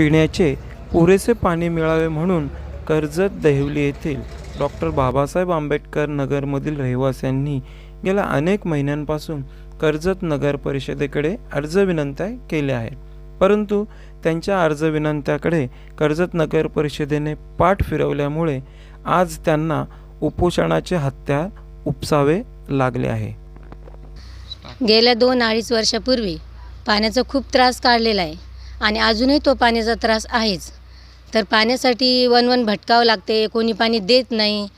पिण्याचे पुरेसे पाणी मिळावे म्हणून कर्जत देहवली येथील डॉक्टर बाबासाहेब आंबेडकर नगरमधील रहिवाशांनी गेल्या अनेक महिन्यांपासून कर्जत नगर परिषदेकडे अर्ज विनंत्या केल्या आहेत. परंतु त्यांच्या अर्ज विनंत्याकडे कर्जत नगर परिषदेने पाठ फिरवल्यामुळे आज त्यांना उपोषणाचे हत्यार उपसावे लागले आहे. गेल्या दोन अडीच वर्षापूर्वी पाण्याचा खूप त्रास काढलेला आहे. आणि अजूनही तो पाण्याचा त्रास आहेच. तर पाण्यासाठी वन वन भटकावं लागते कोणी पाणी देत नाही.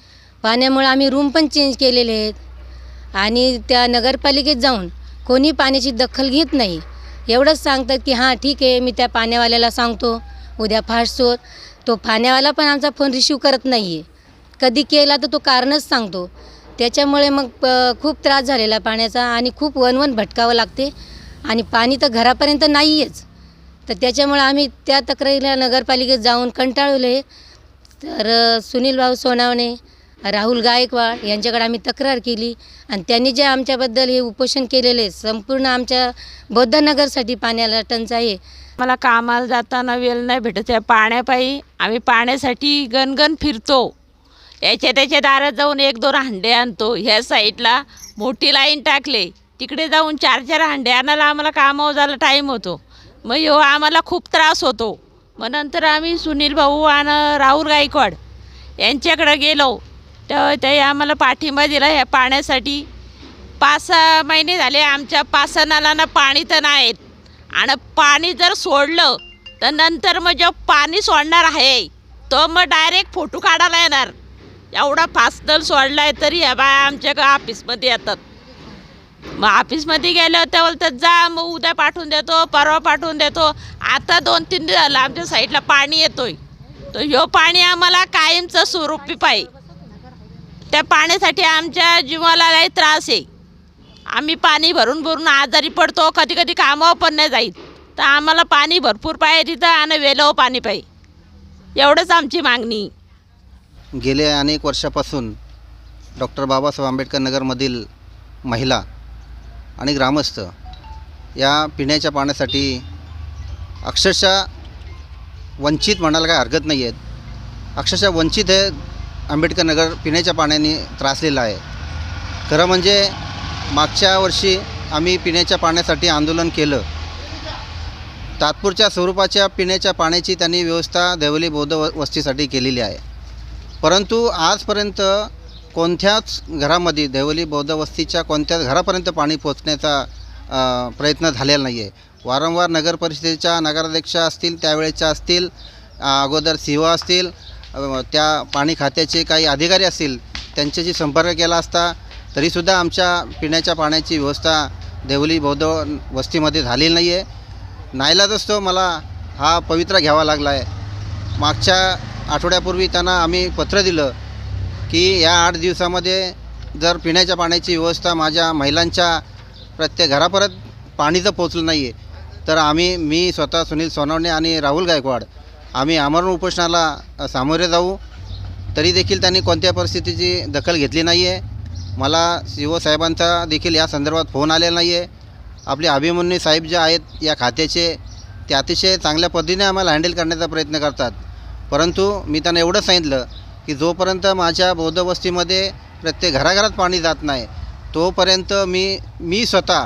पाण्यामुळे आम्ही रूम पण चेंज केलेले आहेत. आणि त्या नगरपालिकेत जाऊन कोणी पाण्याची दखल घेत नाही. एवढंच सांगतात की हां ठीक आहे मी त्या पाण्यावाल्याला सांगतो. उद्या फास्टवर तो पाण्यावाला पण आमचा फोन रिसिव्ह करत नाही आहे कधी केला तर तो कारणच सांगतो. त्याच्यामुळे मग प- खूप त्रास झालेला पाण्याचा आणि खूप वनवन भटकावं लागते. आणि पाणी तर घरापर्यंत नाही आहेच तर त्याच्यामुळे आम्ही त्या तक्रारीला नगरपालिकेत जाऊन कंटाळले तर सुनील भाऊ सोनावणे राहुल गायकवाड यांच्याकडे आम्ही तक्रार केली. आणि त्यांनी जे आमच्याबद्दल हे उपोषण केलेले संपूर्ण आमच्या बौद्धनगरसाठी पाण्याला टंचाई आहे. मला कामाला जाताना वेळ नाही भेटत आहे. पाण्यापायी आम्ही पाण्यासाठी गणगण फिरतो. याच्या त्याच्या दारात जाऊन एक दोन हांडे आणतो. ह्या साईडला मोठी लाईन टाकले. तिकडे जाऊन चार चार हांडे आणायला आम्हाला कामावर जायला टाईम होतो. मग यो आम्हाला खूप त्रास होतो. मग नंतर आम्ही सुनील भाऊ आणि राहुल गायकवाड यांच्याकडं गेलो. तर ते आम्हाला पाठिंबा दिला ह्या पाण्यासाठी. पाच सहा महिने झाले आमच्या पाच सहा नळांना पाणी तर नाहीत. आणि पाणी जर सोडलं तर नंतर मग जो पाणी सोडणार आहे तो मग डायरेक्ट फोटो काढायला येणार. एवढा फास्ट नल सोडला आहे तरी ह्या बाया आमच्या ऑफिसमध्ये येतात. मग ऑफिसमध्ये गेलं तर बोलतात जा मग उद्या पाठवून देतो परवा पाठवून देतो. आता दोन तीन दिवस झालं आमच्या साईडला पाणी येतोय. तर ह्यो पाणी आम्हाला कायमचं स्वरूपी पाहिजे. त्या पाण्यासाठी आमच्या जीवाला लई त्रास आहे. आम्ही पाणी भरून भरून आजारी पडतो कधी कधी कामावर पण नाही जाईत. तर आम्हाला पाणी भरपूर पाहिजे तिथं आणि वेलावं पाणी पाहिजे. एवढंच आमची मागणी. गेल्या अनेक वर्षापासून डॉक्टर बाबासाहेब आंबेडकर नगरमधील महिला आणि ग्रामस्थ या पिण्याच्या पाण्यासाठी अक्षरशः वंचित म्हणायला काय हरकत नाही आहेत. अक्षरशः वंचित हे आंबेडकर नगर पिण्याच्या पाण्याने त्रासलेलं आहे. खरं म्हणजे मागच्या वर्षी आम्ही पिण्याच्या पाण्यासाठी आंदोलन केलं. तात्पुरच्या स्वरूपाच्या पिण्याच्या पाण्याची त्यांनी व्यवस्था देवली बौद्ध वस्तीसाठी केलेली आहे. परंतु आजपर्यंत कोणत्याच घरामध्ये देवली बौद्ध वस्तीच्या कोणत्याच घरापर्यंत पाणी पोचण्याचा प्रयत्न झालेला नाही आहे वारंवार नगर परिषदेच्या नगराध्यक्ष असतील त्यावेळेच्या असतील अगोदर सी असतील त्या पाणी खात्याचे काही अधिकारी असतील त्यांच्याशी संपर्क केला असता तरीसुद्धा आमच्या पिण्याच्या पाण्याची व्यवस्था देवली बौद्ध वस्तीमध्ये झालेली नाही आहे नाईलाज असतो मला हा पवित्रा घ्यावा लागला आहे मागच्या आठवड्यापूर्वी त्यांना आम्ही पत्र दिलं की या आठ दिवसामध्ये जर पिण्याच्या पाण्याची व्यवस्था माझ्या महिलांच्या प्रत्येक घरापर्यंत पाणी जर पोचलं नाही आहे तर आम्ही मी स्वतः सुनील सोनवणे आणि राहुल गायकवाड आम्ही आमरण उपोषणाला सामोरे जाऊ. तरी देखील त्यांनी कोणत्या परिस्थितीची दखल घेतली नाही आहे मला सी साहेबांचा देखील या संदर्भात फोन आलेला नाही आहे आपले अभिमन्यू साहेब जे आहेत या खात्याचे ते अतिशय चांगल्या पद्धतीने आम्हाला हँडल करण्याचा प्रयत्न करतात. परंतु मी त्यांना एवढं सांगितलं की जोपर्यंत माझ्या बौद्ध वस्तीमध्ये प्रत्येक घराघरात पाणी जात नाही तोपर्यंत मी मी स्वतः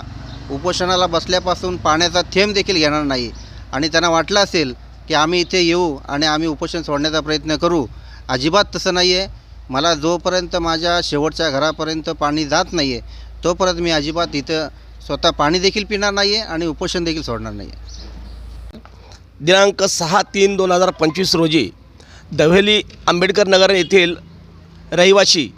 उपोषणाला बसल्यापासून पाण्याचा थेंब देखील घेणार नाही. आणि त्यांना वाटलं असेल की आम्ही इथे येऊ आणि आम्ही उपोषण सोडण्याचा प्रयत्न करू. अजिबात तसं नाही आहे मला जोपर्यंत माझ्या शेवटच्या घरापर्यंत पाणी जात नाही आहे तोपर्यंत मी अजिबात इथं स्वतः पाणी देखील पिणार नाही आहे आणि उपोषण देखील सोडणार नाही आहे दिनांक सहा तीन दोन हजार पंचवीस रोजी दहेली आंबेडकर नगर येथील रहिवासी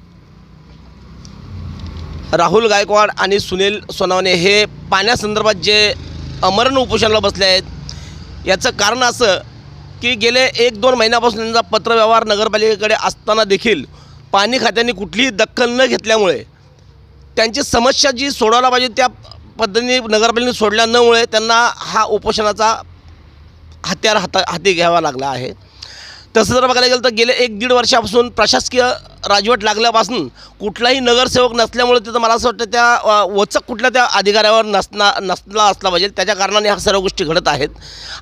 राहुल गायकवाड आणि सुनील सोनावणे हे पाण्यासंदर्भात जे अमरण उपोषणाला बसले आहेत याचं कारण असं की गेले एक दोन महिन्यापासून त्यांचा पत्रव्यवहार नगरपालिकेकडे असताना देखील पाणी खात्याने कुठलीही दखल न घेतल्यामुळे त्यांची समस्या जी सोडवायला पाहिजे त्या पद्धतीने नगरपालिकेने सोडल्या नमुळे त्यांना हा उपोषणाचा हत्यार हाता हाती घ्यावा लागला आहे. तसं जर बघायला गेलं तर गेले एक दीड वर्षापासून प्रशासकीय राजवट लागल्यापासून कुठलाही नगरसेवक नसल्यामुळे तिथं मला असं वाटतं त्या वचक कुठल्या त्या अधिकाऱ्यावर नसना नसला असला पाहिजे. त्याच्या कारणाने ह्या सर्व गोष्टी घडत आहेत.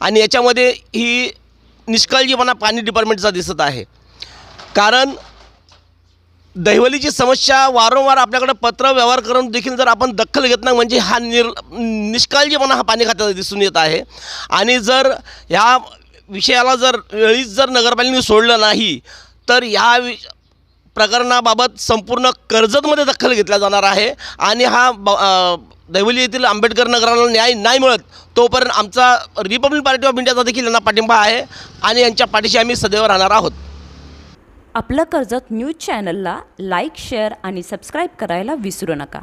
आणि याच्यामध्ये ही निष्काळजीपणा पाणी डिपार्टमेंटचा दिसत आहे. कारण दहिवलीची समस्या वारंवार आपल्याकडे पत्र व्यवहार करून देखील जर आपण दखल घेत नाही म्हणजे हा निर निष्काळजीपणा हा पाणी खात्याचा दिसून येत आहे. आणि जर ह्या विषयाला जर वेळीच जर नगरपालिकेने सोडलं नाही तर ह्या वि प्रकरणाबाबत संपूर्ण कर्जतमध्ये दखल घेतला जाणार आहे आणि हा ब येथील आंबेडकर नगराला न्याय नाही मिळत तोपर्यंत आमचा रिपब्लिक पार्टी ऑफ इंडियाचा देखील यांना पाठिंबा आहे आणि यांच्या पाठीशी आम्ही सदैव राहणार आहोत. आपलं कर्जत न्यूज चॅनलला लाईक शेअर आणि सबस्क्राईब करायला विसरू नका.